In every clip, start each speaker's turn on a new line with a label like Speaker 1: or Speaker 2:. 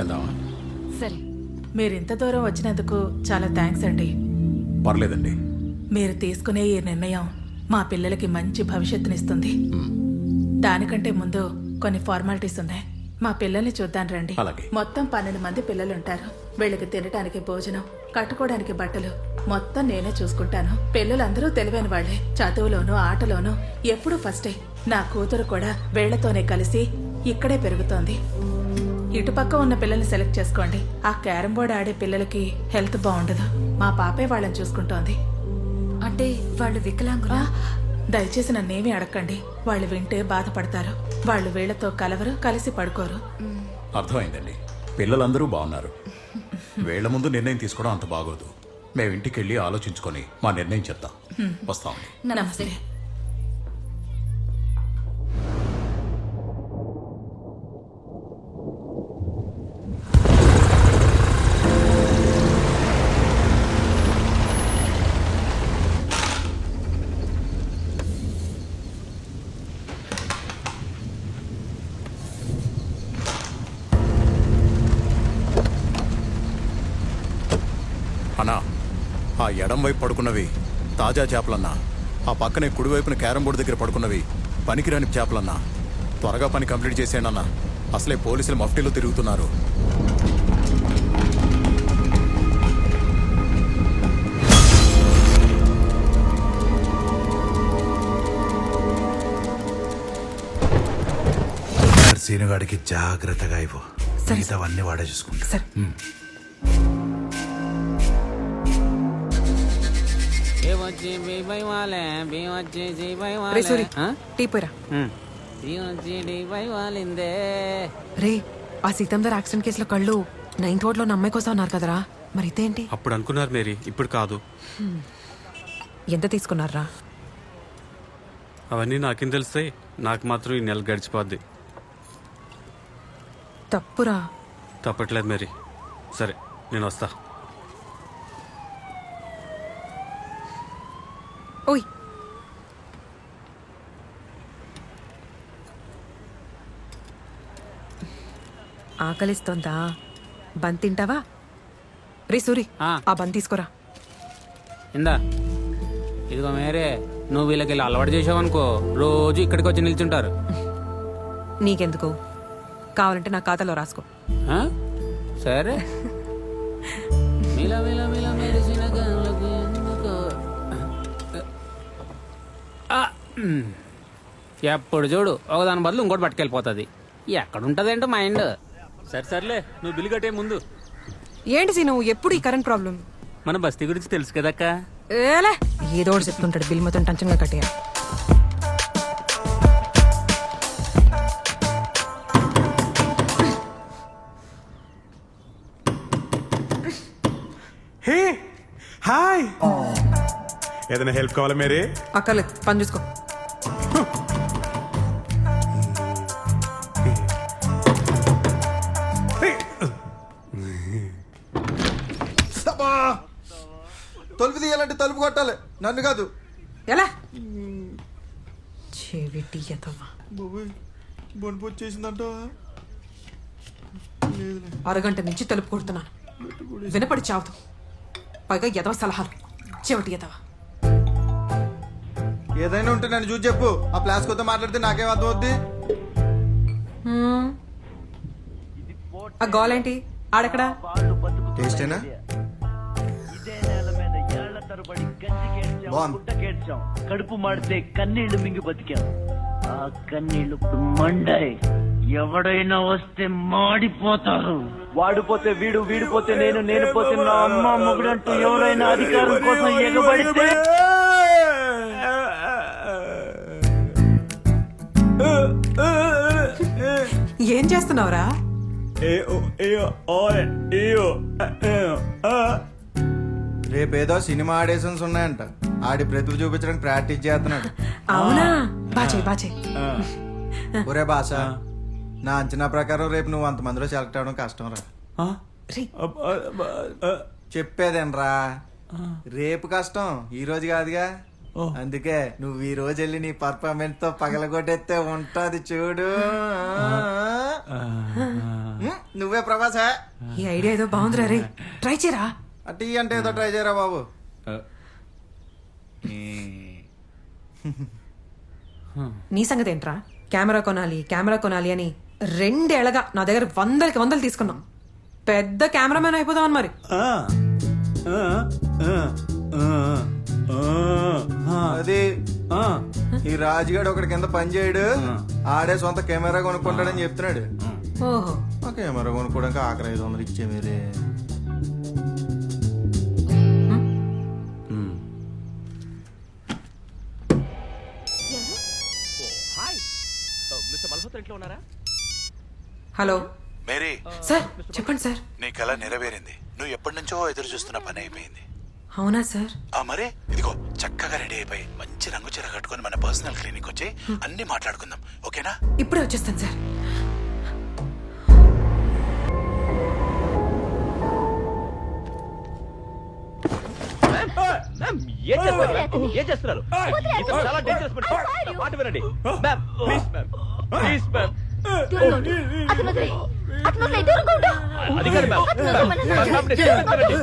Speaker 1: వెళ్దామా
Speaker 2: సరే.
Speaker 3: మీరు ఇంత దూరం వచ్చినందుకు చాలా థ్యాంక్స్ అండి.
Speaker 1: పర్లేదండి.
Speaker 3: మీరు తీసుకునే ఈ నిర్ణయం మా పిల్లలకి మంచి భవిష్యత్తునిస్తుంది. దానికంటే ముందు కొన్ని ఫార్మాలిటీస్ ఉన్నాయి. మా పిల్లల్ని చూద్దాం రండి.
Speaker 1: అలాగే.
Speaker 3: మొత్తం పన్నెండు మంది పిల్లలు ఉంటారు వీళ్ళకి తినడానికి భోజనం కట్టుకోవడానికి బట్టలు మొత్తం నేనే చూసుకుంటాను. పిల్లలందరూ తెలివైన వాళ్ళే. చదువులోనూ ఆటలోనూ ఎప్పుడూ ఫస్టే. నా కూతురు కూడా వీళ్ళతోనే కలిసి ఇక్కడే పెరుగుతోంది. ఇటుపక్క ఉన్న పిల్లల్ని సెలెక్ట్ చేసుకోండి. ఆ క్యారం బోర్డ్ ఆడే పిల్లలకి హెల్త్ బాగుండదు. మా పాపే వాళ్ళని చూసుకుంటోంది.
Speaker 2: అంటే వాళ్ళు వికలాంగులా?
Speaker 3: దయచేసి నన్నేమీ అడగండి వాళ్ళు వింటే బాధపడతారు. వాళ్ళు వీళ్ళతో కలవరు కలిసి పడుకోరు.
Speaker 1: అర్థమైందండి. పిల్లలందరూ బాగున్నారు. వీళ్ళ ముందు నిర్ణయం తీసుకోవడం అంత బాగోదు. మేము ఇంటికి వెళ్ళి ఆలోచించుకొని మా నిర్ణయం చెప్తాం. వస్తామండి.
Speaker 3: నమస్తే.
Speaker 1: ఆ ఎడం వైపు పడుకున్నవి తాజా చేపలన్నా. ఆ పక్కనే కుడివైపున క్యారం బోర్డు దగ్గర పడుకున్నవి పనికిరాని చేపలన్నా. త్వరగా పని కంప్లీట్ చేసేయండి అన్నా అసలే పోలీసులు మఫ్టీలో తిరుగుతున్నారు.
Speaker 4: సీనుగాడికి జాగ్రత్తగా ఇవ్వు. మిగతావన్నీ వాడే చూసుకుంటా.
Speaker 5: వచ్చి బీబై వాళ్ళే బీ వచ్చి జీబై
Speaker 6: రే సూరి
Speaker 5: వాళ్ళే
Speaker 6: టీ పోయిరా.
Speaker 5: బీ వచ్చి వాలిందే
Speaker 6: రే ఆ సీతందర్ యాక్సిడెంట్ కేసులో కళ్ళు నైన్త్ వార్డ్లో అమ్మాయి కోసం అన్నారు కదరా. మరి ఇదేంటి
Speaker 7: అప్పుడు అనుకున్నారు మేరీ ఇప్పుడు కాదు.
Speaker 6: ఎంత తీసుకున్నారా?
Speaker 7: అవన్నీ నాకేం తెలిస్తే నాకు మాత్రం ఈ నెల గడిచిపోద్ది.
Speaker 6: తప్పురా.
Speaker 7: తప్పట్లేదు మేరీ. సరే నేను వస్తా.
Speaker 6: ఓయ్ ఆకలిస్తోందా? బంద్ తింటావా? రే సూరి
Speaker 5: ఆ.
Speaker 6: ఆ బంద్ తీసుకోరా.
Speaker 5: ఇందా. ఇదిగో మేరే నువ్వు వీళ్ళకి ఇలా అలవాటు చేసావనుకో రోజు ఇక్కడికి వచ్చి నిల్చుంటారు.
Speaker 6: నీకెందుకు? కావాలంటే నా ఖాతాలో రాసుకో.
Speaker 5: ఆ? సరే. మిల మిల మిల ఎప్పుడు చూడు ఒకదాని బదులు ఇంకోటి పట్టుకెళ్ళిపోతుంది. ఎక్కడుంటదేంటో మైండ్.
Speaker 7: సరే సర్లే నువ్వు బిల్లు కట్టే ముందు.
Speaker 6: ఏంటి సీ నువ్వు? ఎప్పుడు ఈ కరెంట్ ప్రాబ్లం?
Speaker 7: మన బస్తీ గురించి తెలుసు కదక్క?
Speaker 6: ఏలే. ఏదో ఒకటి చెప్తుంటాడు బిల్ మొత్తం టెన్షన్గా కట్టేయ
Speaker 8: హే హాయ్. ఏదైనా హెల్ప్ కావాలా మేరే?
Speaker 6: అక్కర్లేదు పని చూసుకో.
Speaker 9: నన్ను కాదు.
Speaker 6: ఎలా? చెవిటి ఎదవా.
Speaker 9: బొనుపు వచ్చేసిందంట.
Speaker 6: అరగంట నుంచి తలుపు కొడుతున్నాను. వినపడి చావదు. పైగా ఎదవ సలహాలు. చెవిటి ఎదవ.
Speaker 9: ఏదైనా ఉంటే నన్ను చూసి చెప్పు. ఆ ప్లాస్కోతో మాట్లాడితే నాకేం అర్థం అవుద్ది
Speaker 6: ఆ గోలేంటి? ఆడెక్కడా?
Speaker 9: టేస్టేనా? బాగుంది
Speaker 10: గుడ్డకేడ్చాం కడుపు మాడితే కన్నీళ్ళు మింగి బతికాం ఆ కన్నీళ్ళు ఇప్పుడు మండాయి ఎవడైనా వస్తే మాడిపోతారు వాడిపోతే వీడు వీడిపోతే నేను నేను పోతే నా అమ్మ మొగుడంటూ ఎవరైనా అధికారం కోసం ఎగబడితే
Speaker 6: ఏం చేస్తున్నావురా
Speaker 9: రేపేదో సినిమా ఆడేషన్స్ ఉన్నాయంట. ఆడి ప్రతిభ చూపించడానికి ప్రాక్టీస్ చేస్తున్నాడు.
Speaker 6: అవునా? బాచే బాచే
Speaker 9: ఒరే బాస నా అంచనా ప్రకారం రేపు నువ్వు అంతమందిలో సెలెక్ట్ అవడం కష్టం రా.
Speaker 6: రే.
Speaker 9: చెప్పేదేనరా రేపు కష్టం ఈ రోజు కాదుగా. అందుకే నువ్వు ఈ రోజు వెళ్ళి నీ పర్ఫార్మెన్స్తో పగలగొట్టేస్తే ఉంటది చూడు. నువ్వే ప్రభాసా.
Speaker 6: ఈ ఐడియా ఏదో బాగుందిరా రే. ట్రై చేయరా?
Speaker 9: అట్టి అంటే ఏదో ట్రై చేయరా బాబు?
Speaker 6: నీ సంగతి ఏంట్రా? కెమెరా కొనాలి కెమెరా కొనాలి అని రెండేళ్ళగా నా దగ్గర వందలకి వందలు తీసుకున్నాం. పెద్ద కెమెరామెన్ అయిపోదామని మరి.
Speaker 9: అది ఈ రాజుగాడు ఒకటి కింద పని చేయడు. ఆడే సొంత కెమెరా కొనుక్కుంటాడని చెప్తున్నాడు.
Speaker 6: ఓహో.
Speaker 9: కెమెరా కొనుక్కోవడానికి ఆఖరి ఐదు వందలు ఇచ్చే మీరే
Speaker 10: ఉన్నారా?
Speaker 6: హలో.
Speaker 4: మేరీ.
Speaker 6: సార్ చెప్పండి సార్.
Speaker 4: నీ కళ నెరవేరింది. నువ్వు ఎప్పటి నుంచో ఎదురు చూస్తున్న పని అయిపోయింది.
Speaker 6: అవునా సార్?
Speaker 4: ఆ మరే? ఇదిగో చక్కగా రెడీ అయిపోయి మంచి రంగు చీర కట్టుకొని మన పర్సనల్ క్లినిక్ వచ్చి అన్ని మాట్లాడుకుందాం. ఓకేనా?
Speaker 6: ఇప్పుడే వచ్చేస్తాను సార్.
Speaker 10: మ్యామ్ ఏం చేస్తున్నారు? ఏం చేస్తున్నారు? ఇతను చాలా డేంజరస్ పర్సన్ మాట వినండి. Ma'am please ma'am. Please ma'am. అది కాదు మ్యామ్. మ్యామ్, మ్యామ్, నేను చెప్పేది వినండి.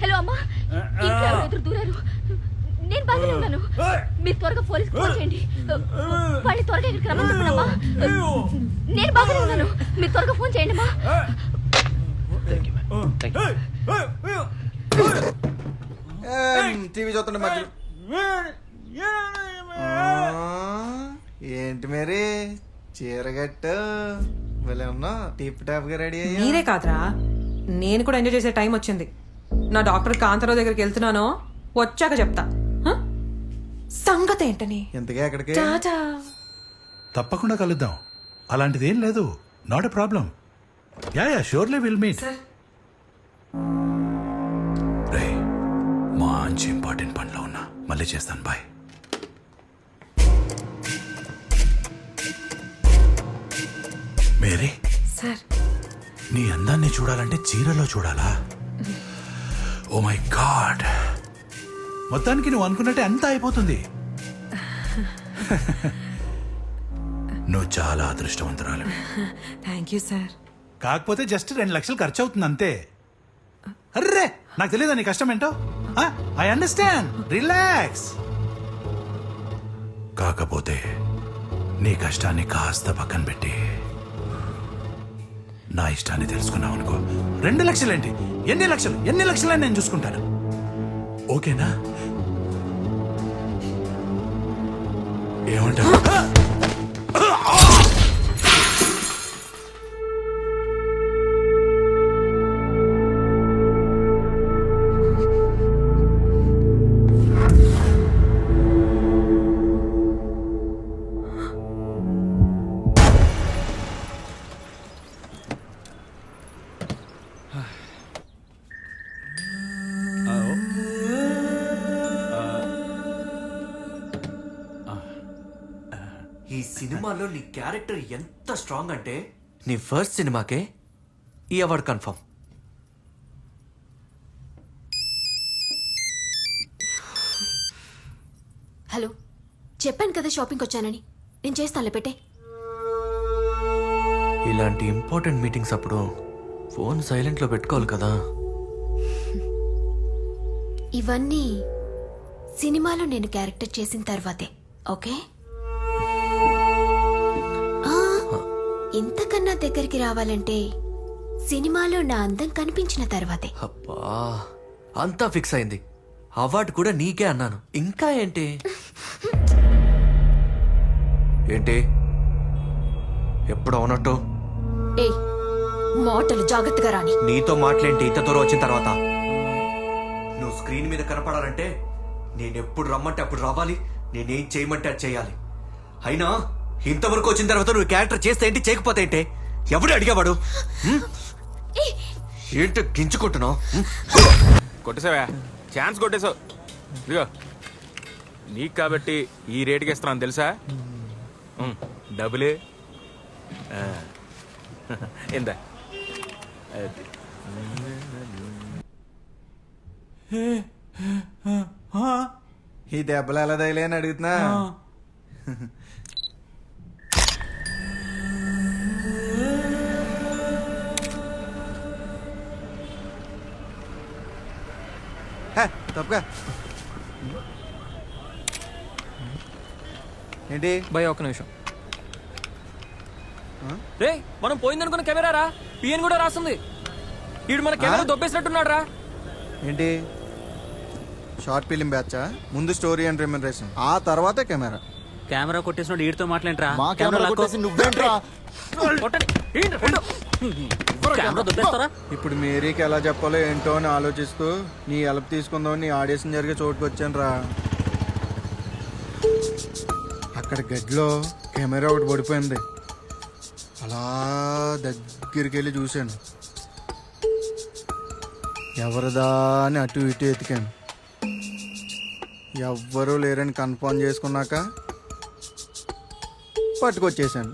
Speaker 2: హలో? అమ్మా? ఎవరో ఎదురు దూరారు? నేను బాగానే ఉన్నాను. మీరు త్వరగా పోలీస్ ఫోన్ చేయండి. వాళ్ళు త్వరగా ఇక్కడికి రమ్మని నేను బాగానే ఉన్నాను. మీరు త్వరగా ఫోన్ చేయండి అమ్మా
Speaker 9: టీవీ చూస్తుండే మధ్య ఏంటి మరి? చీరగట్టు భలే ఉన్నా టిప్ టాప్గా రెడీ అయ్యా.
Speaker 6: మీరే కాదురా. నేను కూడా ఎంజాయ్ చేసే టైం వచ్చింది. నా డాక్టర్ కాంతారావు దగ్గరికి వెళ్తున్నానో వచ్చాక చెప్తా. హ? సంగతి ఏంటని?
Speaker 9: ఇంతగా ఎక్కడికి?
Speaker 6: టాటా
Speaker 4: తప్పకుండా కలుద్దాం. అలాంటిది ఏం లేదు. Not a problem yeah yeah surely will meet
Speaker 6: sir
Speaker 4: రే మంచి ఇంపార్టెంట్ పనిలో ఉన్నా. మళ్ళీ చేస్తాను బాయ్. Mary
Speaker 6: sir.
Speaker 4: నీ అందాన్ని చూడాలంటే చీరలో చూడాలా? Oh my god. మొత్తానికి నువ్వు అనుకున్నట్టే అంతా అయిపోతుంది. నువ్వు చాలా అదృష్టవంతురాలివి.
Speaker 6: Thank you sir.
Speaker 4: కాకపోతే జస్ట్ రెండు లక్షలు ఖర్చు అవుతుంది అంతే. అర్రే నాకు తెలియదా నీ కష్టం ఏంటో? ఐ అండర్స్టాండ్ రిలాక్స్ కాకపోతే నీ కష్టాన్ని కాస్త పక్కన పెట్టి నా ఇష్టాన్ని తెలుసుకున్నావు అనుకో. రెండు లక్షలేంటి? ఎన్ని లక్షలు? ఎన్ని లక్షలని నేను చూసుకుంటాను? ఓకేనా? ఏమంటావు?
Speaker 11: సినిమాలో నీ క్యారెక్టర్ ఎంత స్ట్రాంగ్ అంటే నీ ఫస్ట్ సినిమాకే ఈ అవార్డ్ కన్ఫర్మ్.
Speaker 2: హలో చెప్పాను కదా షాపింగ్కి వచ్చానని. నేను చేస్తానులే పెట్టే.
Speaker 11: ఇలాంటి ఇంపార్టెంట్ మీటింగ్స్ అప్పుడు ఫోన్ సైలెంట్లో పెట్టుకోవాలి కదా.
Speaker 2: ఇవన్నీ సినిమాలో నేను క్యారెక్టర్ చేసిన తర్వాతే ఓకే? దగ్గరికి రావాలంటే సినిమాలో నా అందం కనిపించిన తర్వాతే.
Speaker 11: అబ్బా అంతా ఫిక్స్ అయింది. అవార్డు కూడా నీకే అన్నాను. ఇంకా ఏంటి? ఏంటి? ఎప్పుడు అవునట్టు
Speaker 2: ఏయ్ మాటలు జాగ్రత్తగా రాని.
Speaker 11: నీతో మాట్లాంటి ఇంత దూరం వచ్చిన తర్వాత నువ్వు స్క్రీన్ మీద కనపడాలంటే నేను ఎప్పుడు రమ్మంటే అప్పుడు రావాలి. నేనేం చేయమంటే అది చేయాలి. అయినా ఇంతవరకు వచ్చిన తర్వాత నువ్వు క్యారెక్టర్ చేస్తే ఏంటి చేయకపోతే ఏంటి? ఎవడు అడిగేవాడు? ఏంటి గించుకుంటున్నావు హ్మ్?
Speaker 12: కొట్టేసావా? ఛాన్స్ కొట్టేసావు. ఇదిగో. నీకు కాబట్టి ఈ రేటుకి ఇస్తున్నాను తెలుసా. ఇందా. అది.
Speaker 9: ఈ దెబ్బలు ఎలా అని అడుగుతున్నా? తప్పుగా. ఏంటి?
Speaker 13: భయ ఒక్క నిమిషం. రే మనం పోయిందనుకున్న కెమెరా రా. పిఎన్ కూడా రాస్తుంది. వీడు మన కెమెరా దొబ్బేసినట్టున్నాడు రా
Speaker 9: ఏంటి? షార్ట్ ఫిలిం బ్యాచా? ముందు స్టోరీ అండ్ రెమ్యునరేషన్ ఆ తర్వాత కెమెరా.
Speaker 5: కెమెరా కొట్టేసిన వీడితో మాట్లాడరా?
Speaker 1: మా కెమెరా కొట్టేసి నువ్వేంట్రా?
Speaker 5: కెమెరా దొబ్బేస్తారా?
Speaker 9: ఇప్పుడు మేరీకి ఎలా చెప్పాలో ఏంటో అని ఆలోచిస్తూ నీ హెల్ప్ తీసుకుందాం నీ ఆడిషన్ జరిగే చోటుకు వచ్చాను రా. అక్కడ గదిలో కెమెరా ఒకటి పడిపోయింది. అలా దగ్గరికి వెళ్ళి చూశాను. ఎవరిదా అని అటు ఇటు ఎతికాను. ఎవ్వరూ లేరని కన్ఫర్మ్ చేసుకున్నాక పట్టుకొచ్చేసాను